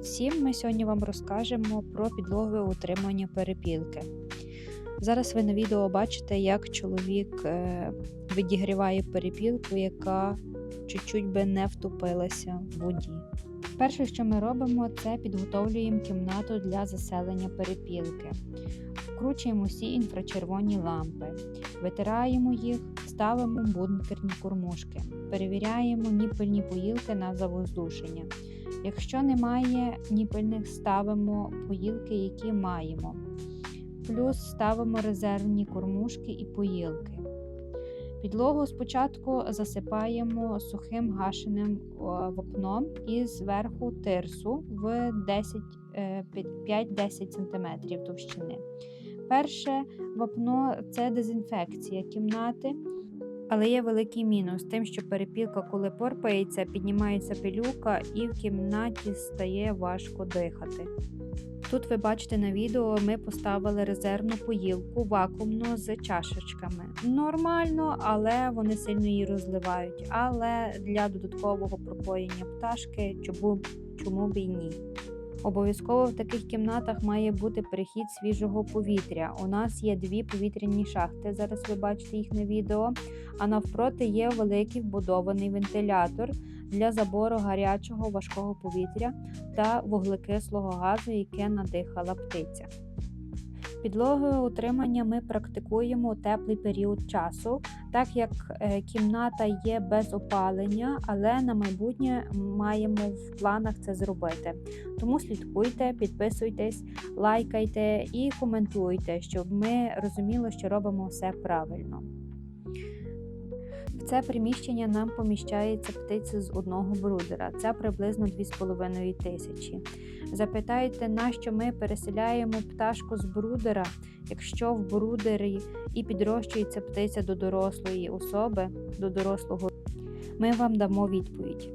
Привіт всім! Ми сьогодні вам розкажемо про підлогове утримання перепілки. Зараз ви на відео бачите, як чоловік е, відігріває перепілку, яка чуть-чуть би не втопилася в воді. Перше, що ми робимо, це підготовлюємо кімнату для заселення перепілки. Вкручуємо всі інфрачервоні лампи, витираємо їх, ставимо бункерні кормушки, перевіряємо ніпельні поїлки на завоздушення. Якщо немає ніпельних, ставимо поїлки, які маємо. Плюс ставимо резервні кормушки і поїлки. Підлогу спочатку засипаємо сухим гашеним вапном і зверху тирсу в 5-10 см товщини. Перше вапно це дезінфекція кімнати. Але є великий мінус тим, що перепілка, коли порпається, піднімається пилюка і в кімнаті стає важко дихати. Тут ви бачите на відео, ми поставили резервну поїлку вакуумну з чашечками. Нормально, але вони сильно її розливають. Але для додаткового пропоєння пташки чому, чому б і ні. Обов'язково в таких кімнатах має бути перехід свіжого повітря. У нас є дві повітряні шахти. Зараз ви бачите їх на відео. А навпроти є великий вбудований вентилятор для забору гарячого важкого повітря та вуглекислого газу, яке надихала птиця. Підлогою утримання ми практикуємо теплий період часу, так як е, кімната є без опалення, але на майбутнє маємо в планах це зробити. Тому слідкуйте, підписуйтесь, лайкайте і коментуйте, щоб ми розуміли, що робимо все правильно. Це приміщення нам поміщається птиця з одного брудера. Це приблизно 2,5 тисячі. Запитайте, нащо ми переселяємо пташку з брудера, якщо в брудері і підрощується птиця до дорослої особи, до дорослого. Ми вам дамо відповідь.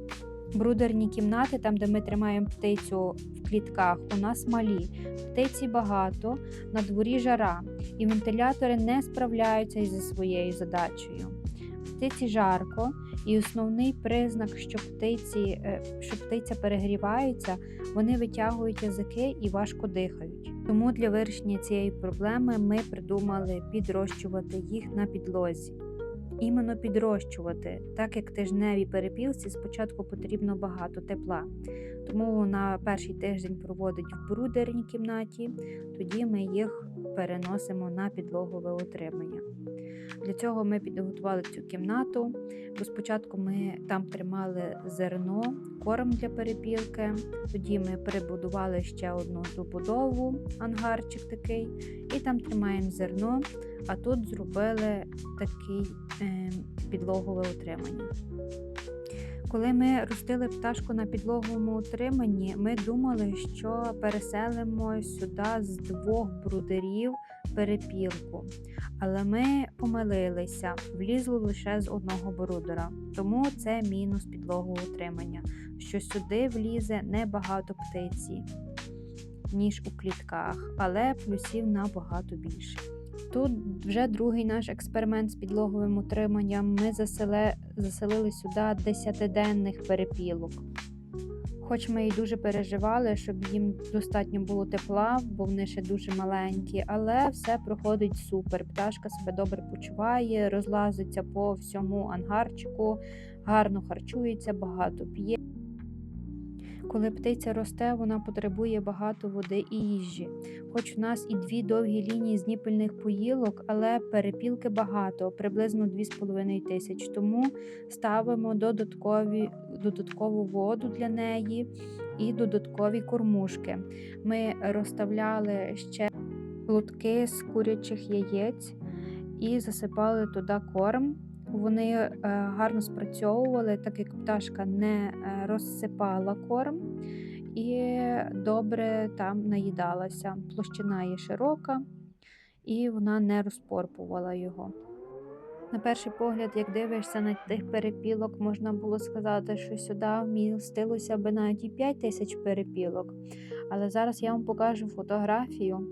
Брудерні кімнати, там, де ми тримаємо птицю в клітках, у нас малі. Птиці багато, на дворі жара, і вентилятори не справляються із своєю задачею птиці жарко, і основний признак, що птиці, е, що птиця перегрівається, вони витягують язики і важко дихають. Тому для вирішення цієї проблеми ми придумали підрощувати їх на підлозі. Іменно підрощувати, так як тижневі перепілці спочатку потрібно багато тепла. Тому на перший тиждень проводить в брудерній кімнаті, тоді ми їх переносимо на підлогове утримання. Для цього ми підготували цю кімнату, бо спочатку ми там тримали зерно, корм для перепілки. Тоді ми перебудували ще одну добудову, ангарчик такий, і там тримаємо зерно, а тут зробили такий е, підлогове утримання. Коли ми ростили пташку на підлоговому утриманні, ми думали, що переселимо сюди з двох брудерів перепілку. Але ми помилилися, влізло лише з одного брудера, тому це мінус підлогового утримання, що сюди влізе небагато птиці, ніж у клітках, але плюсів набагато більше. Тут вже другий наш експеримент з підлоговим утриманням. Ми засели, заселили сюди десятиденних перепілок. Хоч ми і дуже переживали, щоб їм достатньо було тепла, бо вони ще дуже маленькі, але все проходить супер. Пташка себе добре почуває, розлазиться по всьому ангарчику, гарно харчується, багато п'є. Коли птиця росте, вона потребує багато води і їжі. Хоч у нас і дві довгі лінії з ніпельних поїлок, але перепілки багато, приблизно 2,5 тисяч. Тому ставимо додаткові, додаткову воду для неї і додаткові кормушки. Ми розставляли ще лотки з курячих яєць і засипали туди корм. Вони е, гарно спрацьовували, так як пташка не е, розсипала корм і добре там наїдалася. Площина є широка, і вона не розпорпувала його. На перший погляд, як дивишся на тих перепілок, можна було сказати, що сюди вмістилося би навіть і 5 тисяч перепілок. Але зараз я вам покажу фотографію,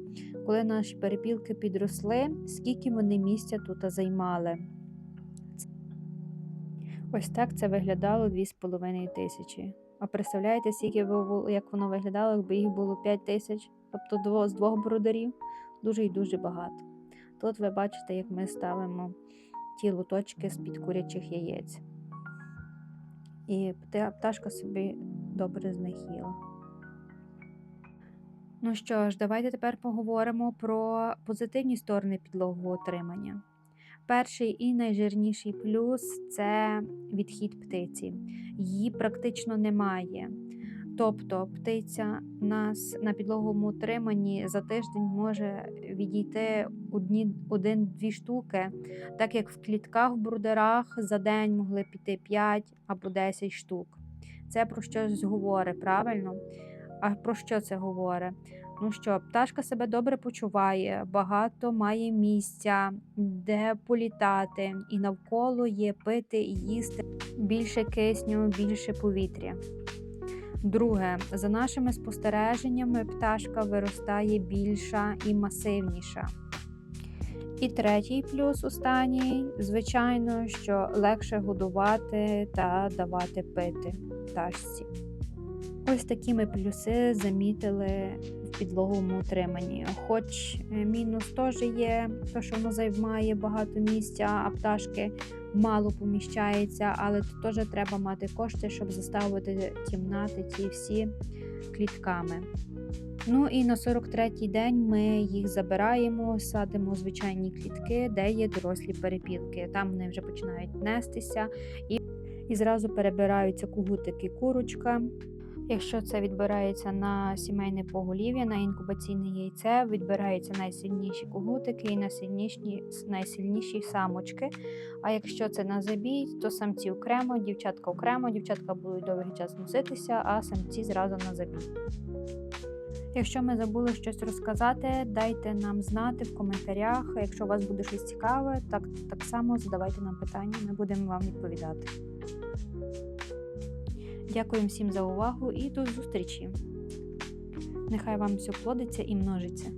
коли наші перепілки підросли, скільки вони місця тут займали. Ось так це виглядало 2,5 тисячі. А представляєте, скільки було- як воно виглядало, якби їх було 5 тисяч, тобто з двох бродарів, дуже і дуже багато. Тут ви бачите, як ми ставимо ті лоточки з-під курячих яєць. І пташка собі добре з. Ну що ж, давайте тепер поговоримо про позитивні сторони підлогоутримання. Перший і найжирніший плюс це відхід птиці. Її практично немає. Тобто птиця нас на підлоговому утриманні за тиждень може відійти один-дві штуки, так як в клітках в брудерах за день могли піти 5 або 10 штук. Це про щось говорить, правильно? А про що це говорить? Ну що, пташка себе добре почуває, багато має місця, де політати, і навколо є пити і їсти більше кисню, більше повітря. Друге, за нашими спостереженнями, пташка виростає більша і масивніша. І третій плюс останній, звичайно, що легше годувати та давати пити пташці. Ось такі ми плюси замітили в підлоговому утриманні. Хоч е, мінус теж є, то що воно займає багато місця, а пташки мало поміщається, але тут теж треба мати кошти, щоб заставити кімнати ті всі клітками. Ну і на 43-й день ми їх забираємо, садимо звичайні клітки, де є дорослі перепілки. Там вони вже починають нестися і, і зразу перебираються кугутики курочка. Якщо це відбирається на сімейне поголів'я, на інкубаційне яйце, відбираються найсильніші кугутики і найсильніші, найсильніші самочки. А якщо це на забій, то самці окремо, дівчатка окремо, дівчатка будуть довгий час носитися, а самці зразу на забій. Якщо ми забули щось розказати, дайте нам знати в коментарях. Якщо у вас буде щось цікаве, так, так само задавайте нам питання, ми будемо вам відповідати. Дякую всім за увагу і до зустрічі! Нехай вам все плодиться і множиться.